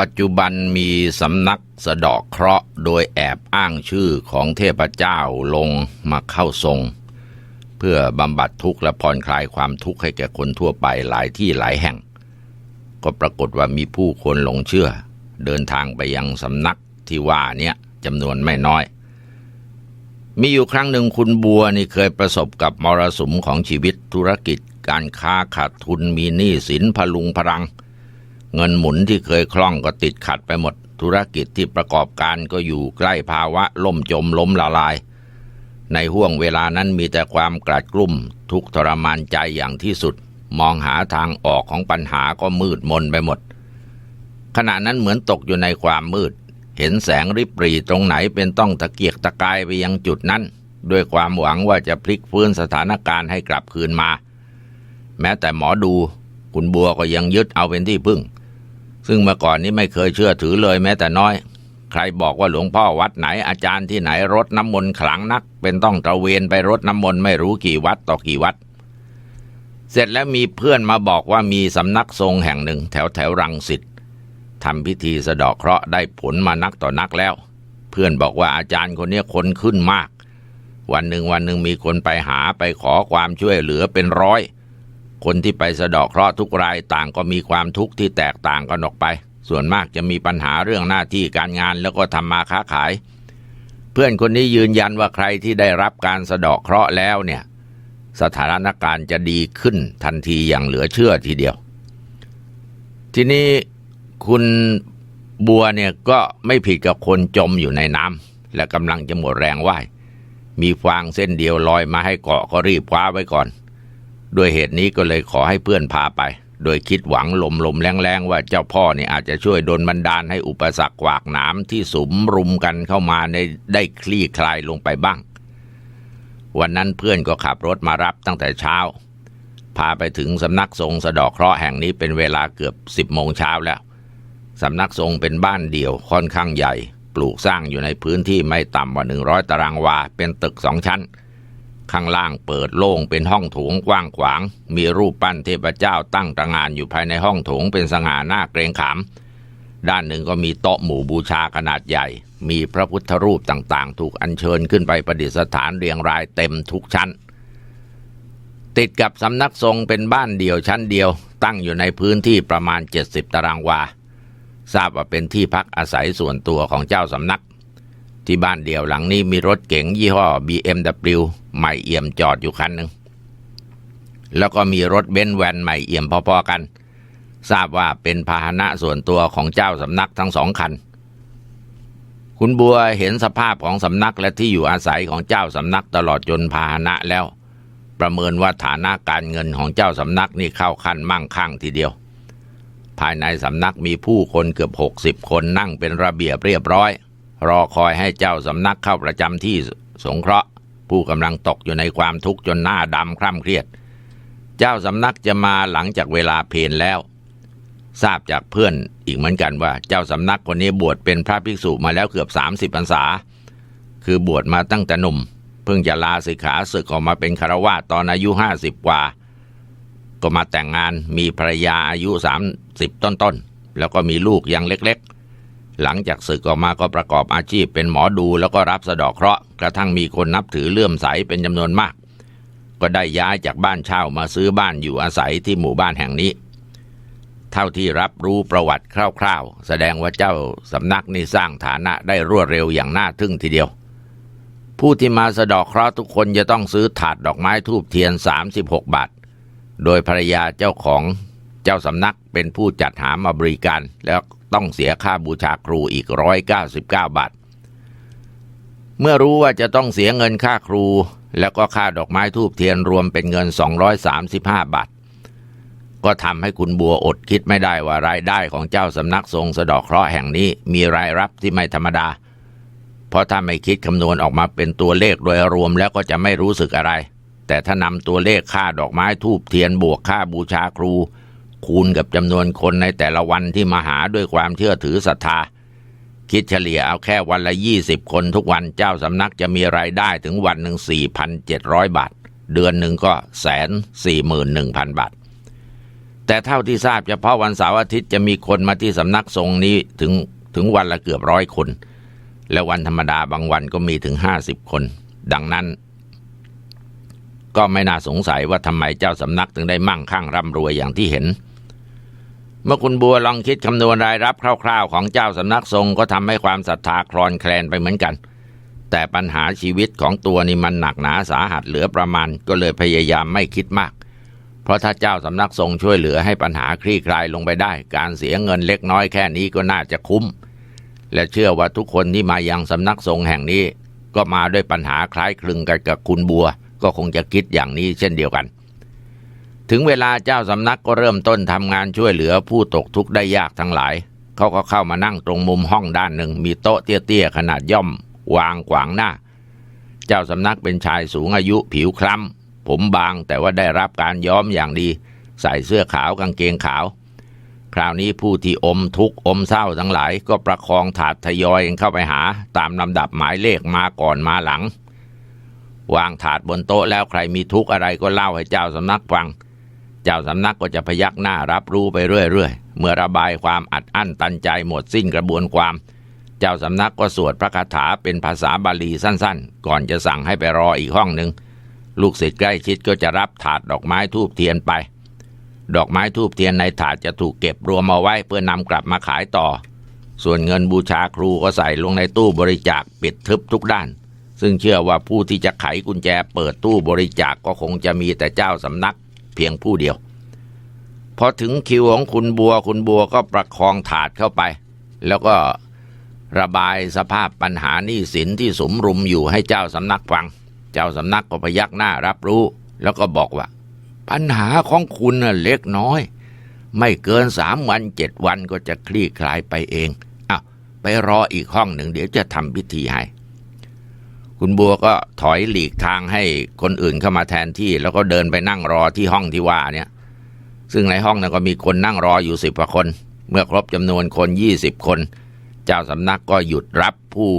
ปัจจุบันมีสำนักสะดาะเคราะห์โดยแอบอ้างชื่อของเทพเจ้าลงมาเข้าทรง เพื่อบำบัดทุกข์และผ่อนคลายความทุกข์ให้แก่คนทั่วไปหลายที่หลายแห่ง ก็ปรากฏว่ามีผู้คนหลงเชื่อ เดินทางไปยังสำนักที่ว่าเนี้ยจำนวนไม่น้อย มีอยู่ครั้งหนึ่งคุณบัวนี่เคยประสบกับมรสุมของชีวิตธุรกิจ การค้าขาดทุนมีหนี้สินพลุงพรัง เงินหมุนที่เคยคล่องก็ติดขัดไปหมด ธุรกิจที่ประกอบการก็อยู่ใกล้ภาวะล่มจมล้มละลาย ในห่วงเวลานั้นมีแต่ความกลัดกลุ่ม ทุกทรมานใจอย่างที่สุด มองหาทางออกของปัญหาก็มืดมนไปหมด ขณะนั้นเหมือนตกอยู่ในความมืด เห็นแสงริบหรี่ตรงไหนเป็นต้องตะเกียกตะกายไปยังจุดนั้น ด้วยความหวังว่าจะพลิกฟื้นสถานการณ์ให้กลับคืนมา แม้แต่หมอดู คุณบัวก็ยังยึดเอาเป็นที่พึ่ง ซึ่งเมื่อก่อนนี้ไม่เคยเชื่อถือเลยแม้แต่น้อย ใครบอกว่าหลวงพ่อวัดไหนอาจารย์ที่ไหนรดน้ำมนต์ขลังนัก เป็นต้องตระเวนไปรดน้ำมนต์ไม่รู้กี่วัดต่อกี่วัด เสร็จแล้วมีเพื่อนมาบอกว่ามีสำนักทรงแห่งหนึ่ง แถวแถวรังสิตทำพิธีสะเดาะเคราะห์ได้ผลมานักต่อนักแล้ว เพื่อนบอกว่าอาจารย์คนนี้คนขึ้นมาก วันหนึ่งวันหนึ่งมีคนไปหาไปขอความช่วยเหลือเป็นร้อย คนที่ไปสะเดาะเคราะห์ทุกรายต่างก็มีความทุกข์ที่แตกต่างกันออกไป ส่วนมากจะมีปัญหาเรื่องหน้าที่การงานแล้วก็ทำมาค้าขาย เพื่อนคนนี้ยืนยันว่าใครที่ได้รับการสะเดาะเคราะห์แล้วเนี่ย สถานการณ์จะดีขึ้นทันทีอย่างเหลือเชื่อทีเดียว ทีนี้คุณบัวเนี่ยก็ไม่ผิดกับคนจมอยู่ในน้ำและกำลังจะหมดแรงว่ายมีฟางเส้นเดียวลอยมาให้เกาะก็รีบคว้าไว้ก่อน ด้วยเหตุนี้ก็เลยขอให้เพื่อนพาไป โดยคิดหวังลมลมๆแรงๆว่าเจ้าพ่อเนี่ยอาจจะช่วยดลบันดาลให้อุปสรรคขวากหนามที่สุมรุมกันเข้ามาในได้คลี่คลายลงไปบ้าง วันนั้นเพื่อนก็ขับรถมารับตั้งแต่เช้า พาไปถึงสำนักทรงสะดอกเคราะห์แห่งนี้เป็นเวลาเกือบสิบโมงเช้าแล้วสำนักทรงเป็นบ้านเดี่ยวค่อนข้างใหญ่ ปลูกสร้างอยู่ในพื้นที่ไม่ต่ำกว่าหนึ่งร้อยตารางวา เป็นตึกสองชั้น ข้างล่างเปิดโล่งเป็นห้องโถงกว้างขวาง มีรูปปั้นเทพเจ้าตั้งตระงานอยู่ภายในห้องโถงเป็นสง่าหน้าเกรงขาม ด้านหนึ่งก็มีโต๊ะหมู่บูชาขนาดใหญ่ มีพระพุทธรูปต่างๆ ถูกอัญเชิญขึ้นไปประดิษฐานเรียงรายเต็มทุกชั้น ติดกับสำนักทรงเป็นบ้านเดี่ยวชั้นเดียว ตั้งอยู่ในพื้นที่ประมาณ 70 ตารางวา ทราบว่าเป็นที่พักอาศัยส่วนตัวของเจ้าสำนัก ที่บ้านเดี่ยวหลังนี้มีรถเก๋งยี่ห้อ BMW ใหม่เอี่ยมจอดอยู่คันหนึ่งแล้วก็มีรถเบนซ์แวนใหม่เอี่ยมพอๆกัน ทราบว่าเป็นพาหนะส่วนตัวของเจ้าสำนักทั้งสองคัน คุณบัวเห็นสภาพของสำนักและที่อยู่อาศัยของเจ้าสำนักตลอดจนพาหนะแล้ว ประเมินว่าฐานะการเงินของเจ้าสำนักนี่เข้าขั้นมั่งคั่งทีเดียว ภายในสำนักมีผู้คนเกือบหกสิบคนนั่งเป็นระเบียบเรียบร้อย รอคอยให้เจ้าสำนักเข้าประจำที่สงเคราะห์ ผู้กำลังตกอยู่ในความทุกข์จนหน้าดำคร่ำเครียด เจ้าสำนักจะมาหลังจากเวลาเพลแล้ว ทราบจากเพื่อนอีกเหมือนกันว่า เจ้าสำนักคนนี้บวชเป็นพระภิกษุมาแล้วเกือบ 30พรรษา คือบวชมาตั้งแต่หนุ่ม เพิ่งจะลาสิกขาศึกออกมาเป็นคารวะตอนอายุ50กว่า ก็มาแต่งงานมีภรรยาอายุ30ต้นๆแล้วก็มีลูกยังเล็กๆ หลังจากศึกออกมาก็ประกอบอาชีพเป็นหมอดูแล้วก็รับสะดอกเคราะห์กระทั่งมีคนนับถือเลื่อมใสเป็นจำนวนมาก ก็ได้ย้ายจากบ้านเช่ามาซื้อบ้านอยู่อาศัยที่หมู่บ้านแห่งนี้ เท่าที่รับรู้ประวัติคร่าวๆ แสดงว่าเจ้าสำนักนี่สร้างฐานะได้รวดเร็วอย่างน่าทึ่งทีเดียว ผู้ที่มาสะดอกเคราะห์ทุกคนจะต้องซื้อถาดดอกไม้ทูบเทียน 36 บาท โดยภรรยาเจ้าของเจ้าสำนักเป็นผู้จัดหามาบริการแล้ว ต้องเสียค่าบูชาครูอีก 199 บาท เมื่อรู้ว่าจะต้องเสียเงินค่าครู แล้วก็ค่าดอกไม้ทูบเทียนรวมเป็นเงิน 235 บาท ก็ทำให้คุณบัวอดคิดไม่ได้ว่ารายได้ของเจ้าสำนักทรงสะดอกเคราะห์แห่งนี้มีรายรับที่ไม่ธรรมดา เพราะถ้าไม่คิดคำนวณออกมาเป็นตัวเลขโดยรวมแล้วก็จะไม่รู้สึกอะไร แต่ถ้านำตัวเลขค่าดอกไม้ทูบเทียนบวกค่าบูชาครู คูณกับจำนวนคนในแต่ละวันที่มาหาด้วยความเชื่อถือศรัทธา คิดเฉลี่ยเอาแค่วันละยี่สิบคนทุกวันเจ้าสำนักจะมีรายได้ถึงวันหนึ่งสี่พันเจ็ดร้อยบาท เดือนหนึ่งก็แสนสี่หมื่นหนึ่งพันบาท แต่เท่าที่ทราบเฉพาะวันเสาร์อาทิตย์จะมีคนมาที่สำนักทรงนี้ถึงถึงวันละเกือบร้อยคน และวันธรรมดาบางวันก็มีถึงห้าสิบคน ดังนั้นก็ไม่น่าสงสัยว่าทำไมเจ้าสำนักถึงได้มั่งคั่งร่ำรวยอย่างที่เห็น เมื่อคุณบัวลองคิดคำนวณรายรับคร่าวๆ ของเจ้าสำนักทรงก็ทำให้ความศรัทธาคลอนแคลนไปเหมือนกัน แต่ปัญหาชีวิตของตัวนี่มันหนักหนาสาหัสเหลือประมาณก็เลยพยายามไม่คิดมาก เพราะถ้าเจ้าสำนักทรงช่วยเหลือให้ปัญหาคลี่คลายลงไปได้ การเสียเงินเล็กน้อยแค่นี้ก็น่าจะคุ้ม และเชื่อว่าทุกคนที่มายังสำนักทรงแห่งนี้ ก็มาด้วยปัญหาคล้ายคลึงกันกับคุณบัว ก็คงจะคิดอย่างนี้เช่นเดียวกัน ถึงเวลาเจ้าสำนักก็เริ่มต้นทำงานช่วยเหลือผู้ตกทุกข์ได้ยากทั้งหลาย เขาก็เข้ามานั่งตรงมุมห้องด้านหนึ่ง มีโต๊ะเตี้ยๆขนาดย่อม วางขวางหน้า เจ้าสำนักเป็นชายสูงอายุผิวคล้ำ ผมบางแต่ว่าได้รับการย้อมอย่างดี ใส่เสื้อขาวกางเกงขาว คราวนี้ผู้ที่อมทุกข์อมเศร้าทั้งหลาย ก็ประคองถาดทยอยเข้าไปหา ตามลำดับหมายเลขมาก่อนมาหลัง วางถาดบนโต๊ะแล้วใครมีทุกข์อะไรก็เล่าให้เจ้าสำนักฟัง เจ้าสำนักก็จะพยักหน้ารับรู้ไปเรื่อยๆ เมื่อระบายความอัดอั้นตันใจหมดสิ้นกระบวนความ เจ้าสำนักก็สวดพระคาถาเป็นภาษาบาลีสั้นๆ ก่อนจะสั่งให้ไปรออีกห้องหนึ่งลูกศิษย์ใกล้ชิดก็จะรับถาดดอกไม้ทูบเทียนไป ดอกไม้ทูบเทียนในถาดจะถูกเก็บรวมเอาไว้เพื่อนำกลับมาขายต่อ ส่วนเงินบูชาครูก็ใส่ลงในตู้บริจาคปิดทึบทุกด้าน ซึ่งเชื่อว่าผู้ที่จะไขกุญแจเปิดตู้บริจาคก็คงจะมีแต่เจ้าสำนัก พียงผู้เดียว พอถึงคิวของคุณบัวคุณบัวก็ประคองถาดเข้าไป แล้วก็ระบายสภาพปัญหาหนี้สินที่สมรุมอยู่ให้เจ้าสำนักฟัง เจ้าสำนักก็พยักหน้ารับรู้ แล้วก็บอกว่า ปัญหาของคุณน่ะเล็กน้อย ไม่เกินสามวันเจ็ดวันก็จะคลี่คลายไปเองอ้าวไปรออีกห้องหนึ่งเดี๋ยวจะทำพิธีให้ คุณบัวก็ถอยหลีกทางให้คนอื่นเข้ามาแทนที่ แล้วก็เดินไปนั่งรอที่ห้องที่ว่าเนี่ย ซึ่งในห้องนั้นก็มีคนนั่งรออยู่สิบกว่าคน เมื่อครบจำนวนคนยี่สิบคน เจ้าสำนักก็หยุดรับผู้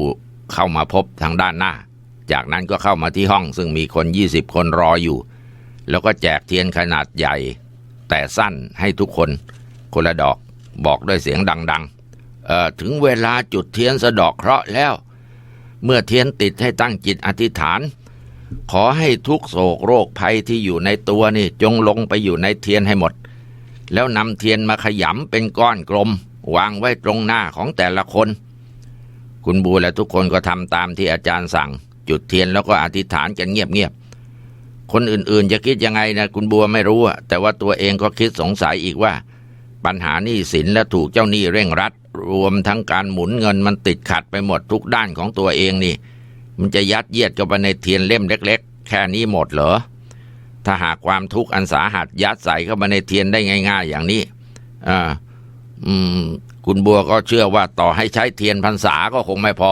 เข้ามาพบทางด้านหน้า จากนั้นก็เข้ามาที่ห้องซึ่งมีคนยี่สิบคนรออยู่ แล้วก็แจกเทียนขนาดใหญ่ แต่สั้นให้ทุกคน คนละดอกบอกด้วยเสียงดัง ๆ เอ่อถึงเวลาจุดเทียนสะดอกเคราะห์แล้ว เมื่อเทียนติดให้ตั้งจิตอธิษฐาน ขอให้ทุกโศกโรคภัยที่อยู่ในตัวนี่จงลงไปอยู่ในเทียนให้หมด แล้วนำเทียนมาขยำเป็นก้อนกลม วางไว้ตรงหน้าของแต่ละคน คุณบูและทุกคนก็ทำตามที่อาจารย์สั่ง จุดเทียนแล้วก็อธิษฐานกันเงียบๆคนอื่นๆจะคิดยังไงนะคุณบัวไม่รู้แต่ว่าตัวเองก็คิดสงสัยอีกว่า ปัญหานี้สินและถูกเจ้าหนี้เร่งรัด รวมทั้งการหมุนเงินมันติดขัดไปหมดทุกด้านของตัวเองนี่ มันจะยัดเยียดเข้าไปในเทียนเล่มเล็ก ๆ แค่นี้หมดเหรอถ้าหากความทุกข์อันสาหัสยัดใส่เข้ามาในเทียนได้ง่าย ๆ อย่างนี้อ่าอืม คุณบัวก็เชื่อว่าต่อให้ใช้เทียนพรรษาก็คงไม่พอ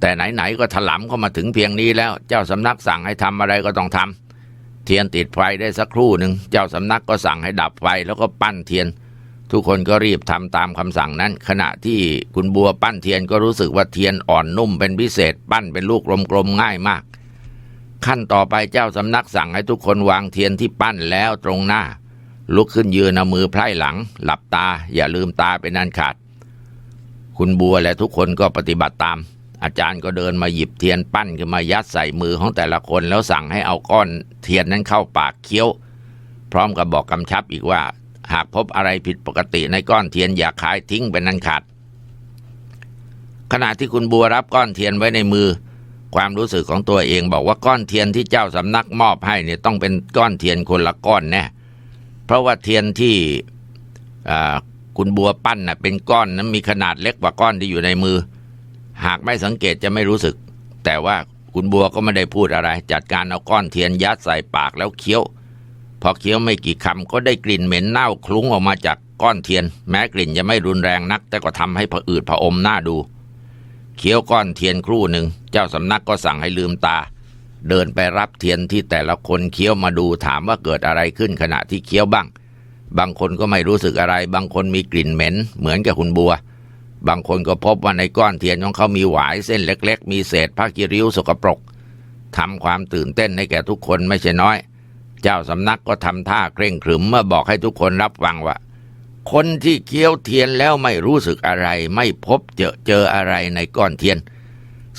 แต่ไหนๆก็ถลำเข้ามาถึงเพียงนี้แล้ว เจ้าสำนักสั่งให้ทำอะไรก็ต้องทำเทียนติดไฟได้สักครู่หนึ่งเจ้าสำนักก็สั่งให้ดับไฟแล้วก็ปั้นเทียน ทุกคนก็รีบทำตามคำสั่งนั้น ขณะที่คุณบัวปั้นเทียนก็รู้สึกว่าเทียนอ่อนนุ่มเป็นพิเศษปั้นเป็นลูกกลมๆง่ายมาก ขั้นต่อไปเจ้าสำนักสั่งให้ทุกคนวางเทียนที่ปั้นแล้วตรงหน้า ลุกขึ้นยืนเอามือไพร่หลัง หลับตาอย่าลืมตาเป็นอันขาด คุณบัวและทุกคนก็ปฏิบัติตาม อาจารย์ก็เดินมาหยิบเทียนปั้นขึ้นมายัดใส่มือของแต่ละคนแล้วสั่งให้เอาก้อนเทียนนั้นเข้าปากเคี้ยว พร้อมกับบอกกำชับอีกว่า หากพบอะไรผิดปกติในก้อนเทียนอย่าขายทิ้งเป็นอันขาดขณะที่คุณบัวรับก้อนเทียนไว้ในมือ ความรู้สึกของตัวเองบอกว่าก้อนเทียนที่เจ้าสำนักมอบให้เนี่ยต้องเป็นก้อนเทียนคนละก้อนแน่เพราะว่าเทียนที่คุณบัวปั้นน่ะเป็นก้อนนั้นมีขนาดเล็กกว่าก้อนที่อยู่ในมือ หากไม่สังเกตจะไม่รู้สึก แต่ว่าคุณบัวก็ไม่ได้พูดอะไร จัดการเอาก้อนเทียนยัดใส่ปากแล้วเคี้ยว พอเคี้ยวไม่กี่คำก็ได้กลิ่นเหม็นเน่าคลุ้งออกมาจากก้อนเทียน แม้กลิ่นจะไม่รุนแรงนัก แต่ก็ทำให้ผะอืดผะอมหน้าดู เคี้ยวก้อนเทียนครู่หนึ่ง เจ้าสำนักก็สั่งให้ลืมตา เดินไปรับเทียนที่แต่ละคนเคี้ยวมาดูถามว่าเกิดอะไรขึ้นขณะที่เคี้ยวบ้าง บางคนก็ไม่รู้สึกอะไร บางคนมีกลิ่นเหม็น เหมือนกับคุณบัว บางคนก็พบว่าในก้อนเทียนของเขามีหวายเส้นเล็ก ๆ มีเศษผ้ากิริ้วสกปรกทำความตื่นเต้นให้แก่ทุกคนไม่ใช่น้อย เจ้าสำนักก็ทำท่าเคร่งขรึมเมื่อบอกให้ทุกคนรับฟังว่า คนที่เคี้ยวเทียนแล้วไม่รู้สึกอะไร ไม่พบเจอเจออะไรในก้อนเทียน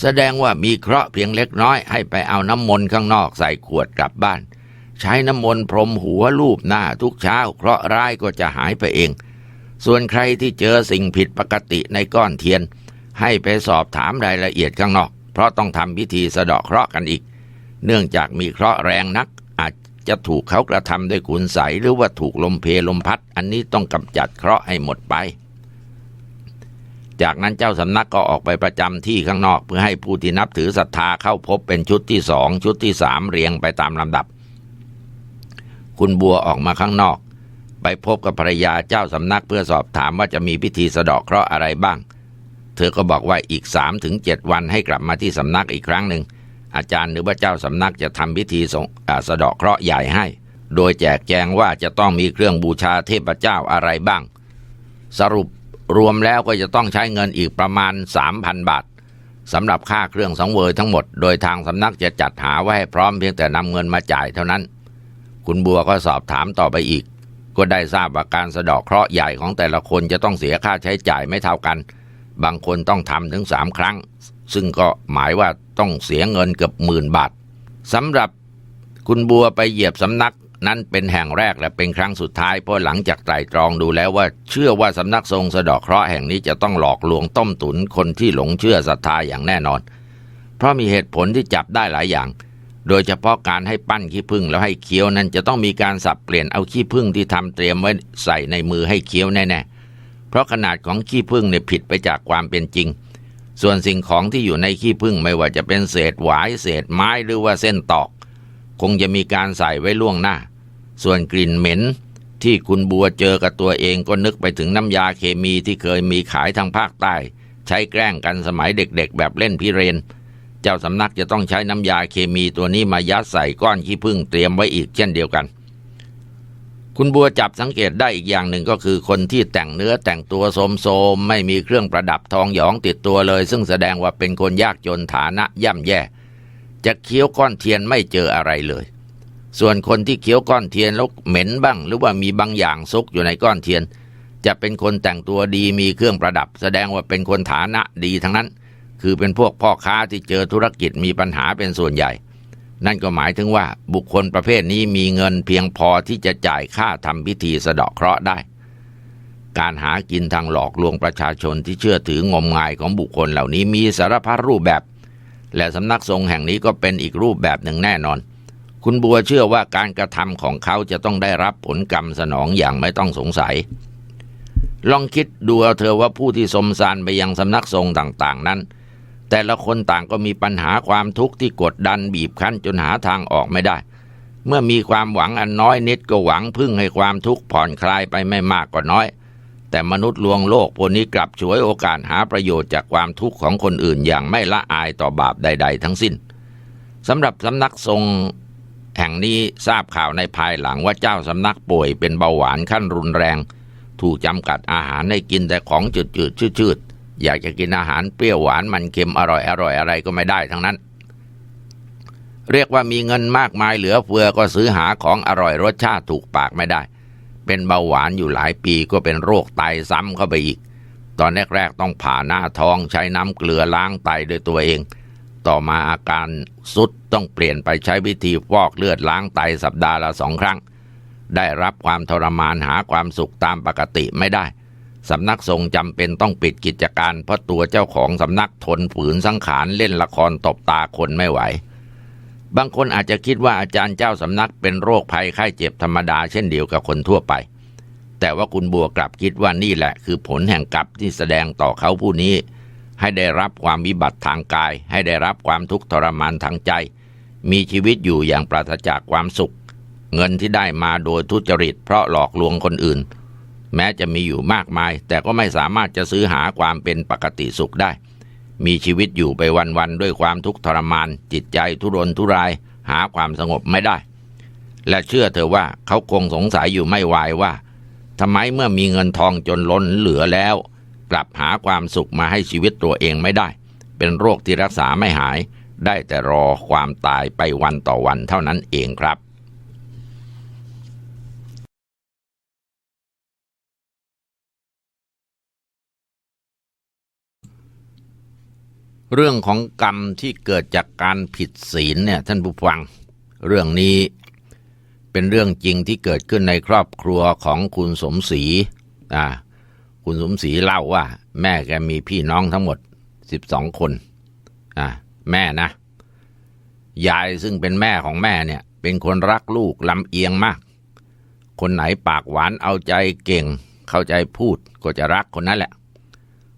แสดงว่ามีเคราะห์เพียงเล็กน้อยให้ไปเอาน้ำมนต์ข้างนอกใส่ขวดกลับบ้าน ใช้น้ำมนต์พรมหัวลูบหน้าทุกเช้าเคราะห์ร้ายก็จะหายไปเอง ส่วนใครที่เจอสิ่งผิดปกติในก้อนเทียน ให้ไปสอบถามรายละเอียดข้างนอก เพราะต้องทำพิธีสะเดาะเคราะห์กันอีก เนื่องจากมีเคราะห์แรงนักอาจ จะถูกเขากระทำด้วยกุญใสหรือว่าถูกลมเพลลมพัด อันนี้ต้องกำจัดเคราะห์ให้หมดไป จากนั้นเจ้าสำนักก็ออกไปประจำที่ข้างนอก เพื่อให้ผู้ที่นับถือศรัทธาเข้าพบเป็นชุดที่สองชุดที่สามเรียงไปตามลำดับ คุณบัวออกมาข้างนอก ไปพบกับภรรยาเจ้าสำนักเพื่อสอบถามว่าจะมีพิธีสะเดาะเคราะห์อะไรบ้าง เธอก็บอกว่าอีกสามถึงเจ็ดวันให้กลับมาที่สำนักอีกครั้งหนึ่ง อาจารย์หรือว่าเจ้าสำนักจะทำพิธีสงสะเดาะเคราะห์ใหญ่ให้ โดยแจกแจงว่าจะต้องมีเครื่องบูชาเทพเจ้าอะไรบ้าง สรุปรวมแล้วก็จะต้องใช้เงินอีกประมาณ 3,000 บาทสำหรับค่าเครื่องสังเวยทั้งหมด โดยทางสำนักจะจัดหาไว้ให้พร้อมเพียงแต่นำเงินมาจ่ายเท่านั้น คุณบัวก็สอบถามต่อไปอีก ก็ได้ทราบว่าการสะเดาะเคราะห์ใหญ่ของแต่ละคนจะต้องเสียค่าใช้จ่ายไม่เท่ากัน บางคนต้องทำถึงสามครั้ง ซึ่งก็หมายว่าต้องเสียเงินเกือบหมื่นบาทสำหรับคุณบัวไปเหยียบสำนักนั้นเป็นแห่งแรกและเป็นครั้งสุดท้ายเพราะหลังจากไตร่ตรองดูแล้วว่าเชื่อว่าสำนักทรงสะดาะเคราะห์แห่งนี้จะต้องหลอกลวงต้มตุนคนที่หลงเชื่อศรัทธาอย่างแน่นอน เพราะมีเหตุผลที่จับได้หลายอย่าง โดยเฉพาะการให้ปั้นขี้ผึ้งแล้วให้เคี้ยวนั้นจะต้องมีการสับเปลี่ยนเอาขี้ผึ้งที่ทำเตรียมไว้ใส่ในมือให้เคี้ยวแน่ๆเพราะขนาดของขี้ผึ้งเนี่ยผิดไปจากความเป็นจริง ส่วนสิ่งของที่อยู่ในขี้ผึ้งไม่ว่าจะเป็นเศษหวายเศษไม้หรือว่าเส้นตอก คงจะมีการใส่ไว้ล่วงหน้า ส่วนกลิ่นเหม็นที่คุณบัวเจอกับตัวเองก็นึกไปถึงน้ำยาเคมีที่เคยมีขายทางภาคใต้ ใช้แกล้งกันสมัยเด็กๆ แบบเล่นพิเรน เจ้าสำนักจะต้องใช้น้ำยาเคมีตัวนี้มายัดใส่ก้อนขี้ผึ้งเตรียมไว้อีกเช่นเดียวกัน คุณบัวจับสังเกตได้อีกอย่างหนึ่งก็คือคนที่แต่งเนื้อแต่งตัวโสมโสมๆไม่มีเครื่องประดับทองหยองติดตัวเลย ซึ่งแสดงว่าเป็นคนยากจนฐานะย่ำแย่ จะเคี้ยวก้อนเทียนไม่เจออะไรเลย ส่วนคนที่เคี้ยวก้อนเทียนแล้วเหม็นบ้าง หรือว่ามีบางอย่างซุกอยู่ในก้อนเทียน จะเป็นคนแต่งตัวดีมีเครื่องประดับ แสดงว่าเป็นคนฐานะดีทั้งนั้น คือเป็นพวกพ่อค้าที่เจอธุรกิจมีปัญหาเป็นส่วนใหญ่ นั่นก็หมายถึงว่าบุคคลประเภทนี้มีเงินเพียงพอที่จะจ่ายค่าทำพิธีสะเดาะเคราะห์ได้ การหากินทางหลอกลวงประชาชนที่เชื่อถืองมงายของบุคคลเหล่านี้มีสารพัดรูปแบบ และสำนักทรงแห่งนี้ก็เป็นอีกรูปแบบหนึ่งแน่นอน คุณบัวเชื่อว่าการกระทำของเขาจะต้องได้รับผลกรรมสนองอย่างไม่ต้องสงสัย ลองคิดดูเอาเธอว่าผู้ที่สมสารไปยังสำนักทรงต่าง ๆ นั้น แต่ละคนต่างก็มีปัญหาความทุกข์ที่กดดันบีบคั้นจนหาทางออกไม่ได้ เมื่อมีความหวังอันน้อยนิดก็หวังพึ่งให้ความทุกข์ผ่อนคลายไปไม่มากก็น้อย แต่มนุษย์ลวงโลกพวกนี้กลับฉวยโอกาสหาประโยชน์จากความทุกข์ของคนอื่นอย่างไม่ละอายต่อบาปใด ๆ ทั้งสิ้นสำหรับสำนักทรงแห่งนี้ทราบข่าวในภายหลังว่าเจ้าสำนักป่วยเป็นเบาหวานขั้นรุนแรง ถูกจำกัดอาหารให้กินแต่ของจืดๆชืดๆ อยากจะกินอาหารเปรี้ยวหวานมันเค็มอร่อยอร่อยอะไรก็ไม่ได้ทั้งนั้น เรียกว่ามีเงินมากมายเหลือเฟือก็ซื้อหาของอร่อยรสชาติถูกปากไม่ได้ เป็นเบาหวานอยู่หลายปีก็เป็นโรคไตซ้ำเข้าไปอีก ตอนแรกๆต้องผ่าหน้าท้องใช้น้ำเกลือล้างไตด้วยตัวเอง ต่อมาอาการสุดต้องเปลี่ยนไปใช้วิธีฟอกเลือดล้างไตสัปดาห์ละสองครั้ง ได้รับความทรมานหาความสุขตามปกติไม่ได้ สำนักทรงจำเป็นต้องปิดกิจการ เพราะตัวเจ้าของสำนักทนฝืนสังขารเล่นละครตบตาคนไม่ไหว บางคนอาจจะคิดว่าอาจารย์เจ้าสำนักเป็นโรคภัยไข้เจ็บธรรมดาเช่นเดียวกับคนทั่วไป แต่ว่าคุณบัวกลับคิดว่านี่แหละ คือผลแห่งกรรมที่แสดงต่อเขาผู้นี้ ให้ได้รับความวิบัติทางกาย ให้ได้รับความทุกข์ทรมานทางใจ มีชีวิตอยู่อย่างปราศจากความสุข เงินที่ได้มาโดยทุจริต เพราะหลอกลวงคนอื่น แม้จะมีอยู่มากมาย แต่ก็ไม่สามารถจะซื้อหาความเป็นปกติสุขได้ มีชีวิตอยู่ไปวัน ๆ ด้วยความทุกข์ทรมาน จิตใจทุรนทุราย หาความสงบไม่ได้ และเชื่อเธอว่าเขาคงสงสัยอยู่ไม่วายว่าทำไมเมื่อมีเงินทองจนล้นเหลือแล้ว กลับหาความสุขมาให้ชีวิตตัวเองไม่ได้ เป็นโรคที่รักษาไม่หาย ได้แต่รอความตายไปวันต่อวันเท่านั้นเองครับ เรื่องของกรรมที่เกิดจากการผิดศีลเนี่ยท่านผู้ฟัง เรื่องนี้เป็นเรื่องจริงที่เกิดขึ้นในครอบครัวของคุณสมศรีอ่าคุณสมศรีเล่าว่า แม่แกมีพี่น้องทั้งหมดสิบสองคนอ่าแม่นะ ยายซึ่งเป็นแม่ของแม่เนี่ย เป็นคนรักลูกลำเอียงมาก คนไหนปากหวานเอาใจเก่ง เข้าใจพูดก็จะรักคนนั้นแหละ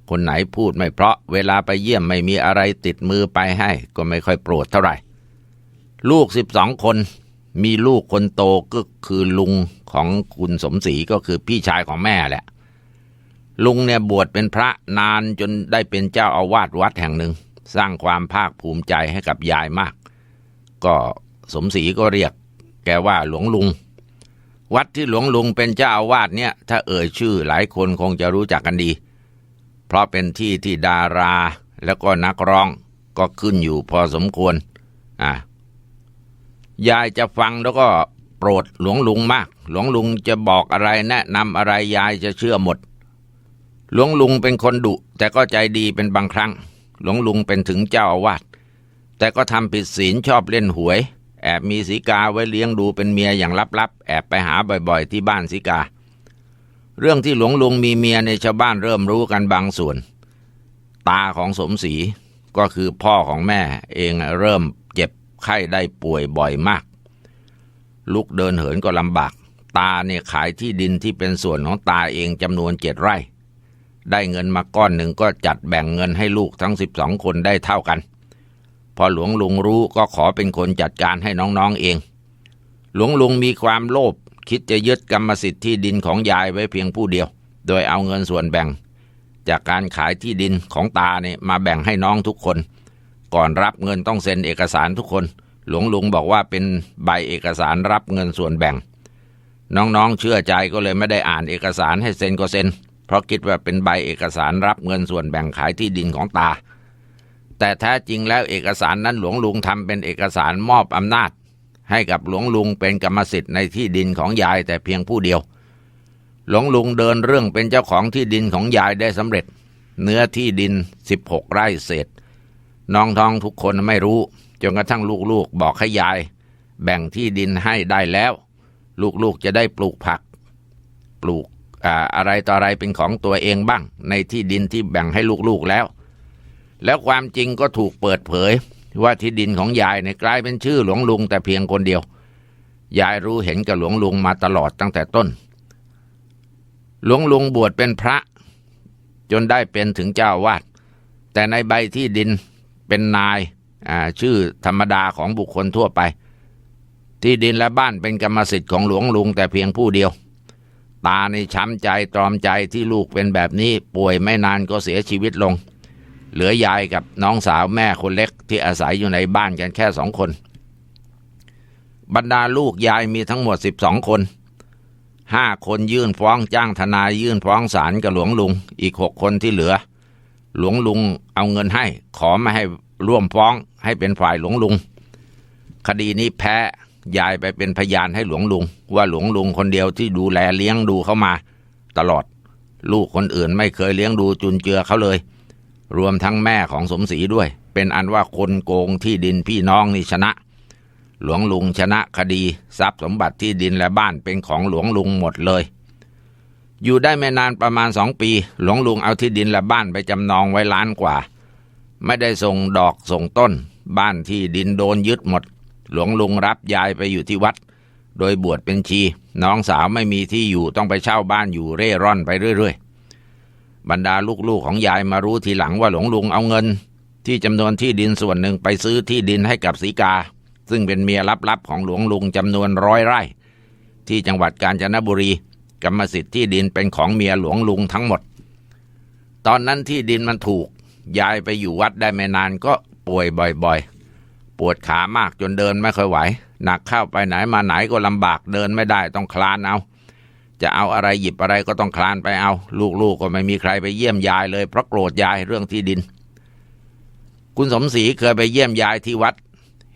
คนไหนพูดไม่เพราะเวลาไปเยี่ยมไม่มีอะไรติดมือไปให้ ก็ไม่ค่อยโปรดเท่าไหร่ ลูกสิบสองคน มีลูกคนโตก็คือลุงของคุณสมศรีก็คือพี่ชายของแม่แหละ ลุงเนี่ยบวชเป็นพระนานจนได้เป็นเจ้าอาวาสวัดแห่งหนึ่ง สร้างความภาคภูมิใจให้กับยายมาก ก็สมศรีก็เรียก แกว่าหลวงลุง วัดที่หลวงลุงเป็นเจ้าอาวาสเนี่ย ถ้าเอ่ยชื่อหลายคนคงจะรู้จักกันดี ราะเป็นที่ที่ดาราแล้วก็นักร้องก็ขึ้นอยู่พอสมควรอะยายจะฟังแล้วก็โปรดหลวงลุงมาก หลวงลุงจะบอกอะไรแนะนำอะไรยายจะเชื่อหมด หลวงลุงเป็นคนดุ แต่ก็ใจดีเป็นบางครั้ง หลวงลุงเป็นถึงเจ้าอาวาสแต่ก็ทำผิดศีลชอบเล่นหวย แอบมีสีกาไว้เลี้ยงดูเป็นเมียอย่างลับๆ แอบไปหาบ่อยๆ ที่บ้านสีกา เรื่องที่หลวงลุงมีเมียในชาวบ้านเริ่มรู้กันบางส่วน ตาของสมศรีก็คือพ่อของแม่เองเริ่มเจ็บไข้ได้ป่วยบ่อยมาก ลุกเดินเหินก็ลำบาก ตาเนี่ยขายที่ดินที่เป็นส่วนของตาเองจำนวนเจ็ดไร่ ได้เงินมาก้อนหนึ่งก็จัดแบ่งเงินให้ลูกทั้งสิบสองคนได้เท่ากัน พอหลวงลุงรู้ก็ขอเป็นคนจัดการให้น้องๆเอง หลวงลุงมีความโลภ คิดจะยึดกรรมสิทธิ์ที่ดินของยายไว้เพียงผู้เดียว โดยเอาเงินส่วนแบ่ง จากการขายที่ดินของตาเนี่ยมาแบ่งให้น้องทุกคน ก่อนรับเงินต้องเซ็นเอกสารทุกคน หลวงลุงบอกว่าเป็นใบเอกสารรับเงินส่วนแบ่ง น้องๆเชื่อใจก็เลยไม่ได้อ่านเอกสารให้เซ็นก็เซ็นเพราะคิดว่าเป็นใบเอกสารรับเงินส่วนแบ่งขายที่ดินของตา แต่แท้จริงแล้วเอกสารนั้นหลวงลุงทำเป็นเอกสารมอบอำนาจ ให้กับหลวงลุงเป็นกรรมสิทธิ์ในที่ดินของยายแต่เพียงผู้เดียว หลวงลุงเดินเรื่องเป็นเจ้าของที่ดินของยายได้สำเร็จ เนื้อที่ดิน 16 ไร่เศษน้องทองทุกคนไม่รู้จนกระทั่งลูกๆบอกให้ยาย แบ่งที่ดินให้ได้แล้ว ลูกๆจะได้ปลูกผัก ปลูกอ่าอะไรต่ออะไรเป็นของตัวเองบ้าง ในที่ดินที่แบ่งให้ลูกๆแล้ว แล้วความจริงก็ถูกเปิดเผย ว่าที่ดินของยายเนี่ยกลายเป็นชื่อหลวงลุงแต่เพียงคนเดียว ยายรู้เห็นกับหลวงลุงมาตลอดตั้งแต่ต้น หลวงลุงบวชเป็นพระ จนได้เป็นถึงเจ้าวาด แต่ในใบที่ดินเป็นนายชื่อธรรมดาของบุคคลทั่วไป ที่ดินและบ้านเป็นกรรมสิทธิ์ของหลวงลุงแต่เพียงผู้เดียว ตาในช้ำใจตรอมใจที่ลูกเป็นแบบนี้ป่วยไม่นานก็เสียชีวิตลง เหลือยายกับน้องสาวแม่คนเล็กที่อาศัยอยู่ในบ้านกันแค่สองคน บรรดาลูกยายมีทั้งหมดสิบสองคนห้าคนยื่นฟ้องจ้างทนายยื่นฟ้องศาลกับหลวงลุง อีกหกคนที่เหลือ หลวงลุงเอาเงินให้ ขอไม่ให้ร่วมฟ้องให้เป็นฝ่ายหลวงลุง คดีนี้แพ้ยายไปเป็นพยานให้หลวงลุง ว่าหลวงลุงคนเดียวที่ดูแลเลี้ยงดูเขามา ตลอด ลูกคนอื่นไม่เคยเลี้ยงดูจุนเจือเขาเลย รวมทั้งแม่ของสมศรีด้วย เป็นอันว่าคนโกงที่ดินพี่น้องนี่ชนะ หลวงลุงชนะคดี ทรัพย์สมบัติที่ดินและบ้านเป็นของหลวงลุงหมดเลย อยู่ได้ไม่นานประมาณสองปี หลวงลุงเอาที่ดินและบ้านไปจำนองไว้ล้านกว่า ไม่ได้ส่งดอกส่งต้น บ้านที่ดินโดนยึดหมด หลวงลุงรับยายไปอยู่ที่วัด โดยบวชเป็นชี น้องสาวไม่มีที่อยู่ต้องไปเช่าบ้านอยู่เร่ร่อนไปเรื่อย บรรดาลูกๆของยายมารู้ทีหลังว่าหลวงลุงเอาเงิน ที่จำนวนที่ดินส่วนหนึ่งไปซื้อที่ดินให้กับสีกา ซึ่งเป็นเมียลับๆของหลวงลุงจำนวนร้อยไร่ ที่จังหวัดกาญจนบุรี กรรมสิทธิ์ที่ดินเป็นของเมียหลวงลุงทั้งหมด ตอนนั้นที่ดินมันถูกยายไปอยู่วัดได้ไม่นานก็ป่วยบ่อยๆ ปวดขามากจนเดินไม่ค่อยไหว หนักเข้าไปไหนมาไหนก็ลำบากเดินไม่ได้ต้องคลานเอา จะเอาอะไรหยิบอะไรก็ต้องคลานไปเอา ลูกๆก็ไม่มีใครไปเยี่ยมยายเลยเพราะโกรธยายเรื่องที่ดิน คุณสมศรีเคยไปเยี่ยมยายที่วัด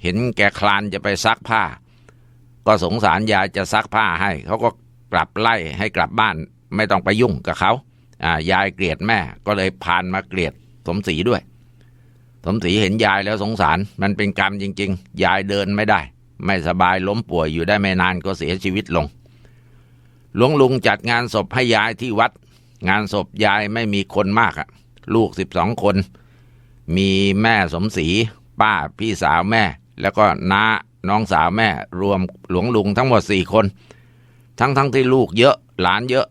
เห็นแกคลานจะไปซักผ้า ก็สงสารยายจะซักผ้าให้ เขาก็กลับไล่ให้กลับบ้านไม่ต้องไปยุ่งกับเขาอ่ายายเกลียดแม่ก็เลยพานมาเกลียดสมศรีด้วย สมศรีเห็นยายแล้วสงสาร มันเป็นกรรมจริง ๆ ยายเดินไม่ได้ ไม่สบายล้มป่วยอยู่ได้ไม่นานก็เสียชีวิตลง หลวงลุงจัดงานศพให้ยายที่วัด งานศพยายไม่มีคนมากอะลูกสิบสองคน มีแม่สมศรีป้าพี่สาวแม่ แล้วก็น้าน้องสาวแม่ รวมหลวงลุงทั้งหมดสี่คน ทั้งทั้งที่ลูกเยอะหลานเยอะ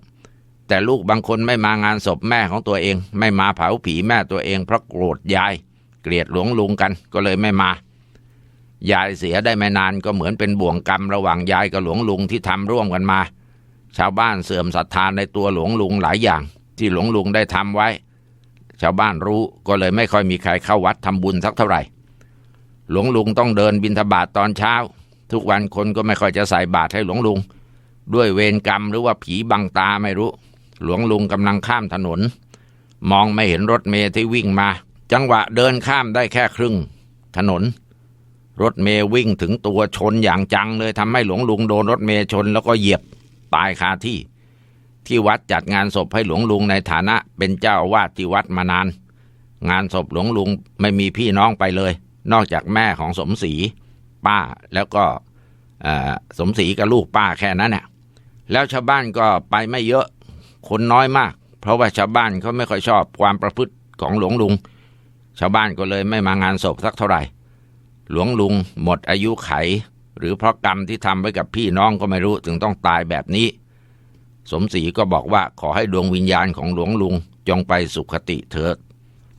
แต่ลูกบางคนไม่มางานศพแม่ของตัวเอง ไม่มาเผาผีแม่ตัวเองเพราะโกรธยาย เกลียดหลวงลุงกันก็เลยไม่มายายเสียได้ไม่นานก็เหมือนเป็นบ่วงกรรมระหว่างยายกับหลวงลุงที่ทำร่วมกันมา ชาวบ้านเสื่อมศรัทธาในตัวหลวงลุงหลายอย่าง ที่หลวงลุงได้ทำไว้ ชาวบ้านรู้ก็เลยไม่ค่อยมีใครเข้าวัดทำบุญสักเท่าไหร่ หลวงลุงต้องเดินบิณฑบาตตอนเช้า ทุกวันคนก็ไม่ค่อยจะใส่บาตรให้หลวงลุง ด้วยเวรกรรมหรือว่าผีบังตาไม่รู้ หลวงลุงกำลังข้ามถนน มองไม่เห็นรถเมย์ที่วิ่งมา จังหวะเดินข้ามได้แค่ครึ่ง ถนนรถเมย์วิ่งถึงตัวชนอย่างจังเลยทำให้หลวงลุงโดนรถเมย์ชนแล้วก็เหยียบ ตายคาที่ ที่วัดจัดงานศพให้หลวงลุงในฐานะเป็นเจ้าอาวาสที่วัดมานาน งานศพหลวงลุงไม่มีพี่น้องไปเลย นอกจากแม่ของสมศรีป้าแล้วก็สมศรีกับลูกป้าแค่นั้นน่ะแล้วชาวบ้านก็ไปไม่เยอะคนน้อยมาก เพราะว่าชาวบ้านเขาไม่ค่อยชอบความประพฤติของหลวงลุง ชาวบ้านก็เลยไม่มางานศพสักเท่าไหร่ หลวงลุงหมดอายุไข หรือเพราะกรรมที่ทำไว้กับพี่น้องก็ไม่รู้ถึงต้องตายแบบนี้ สมศรีก็บอกว่าขอให้ดวงวิญญาณของหลวงลุงจงไปสุขติเถิด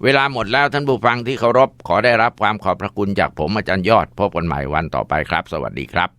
เวลาหมดแล้วท่านผู้ฟังที่เคารพขอได้รับความขอบพระคุณจากผมอาจารย์ยอด พบกันใหม่วันต่อไปครับ สวัสดีครับ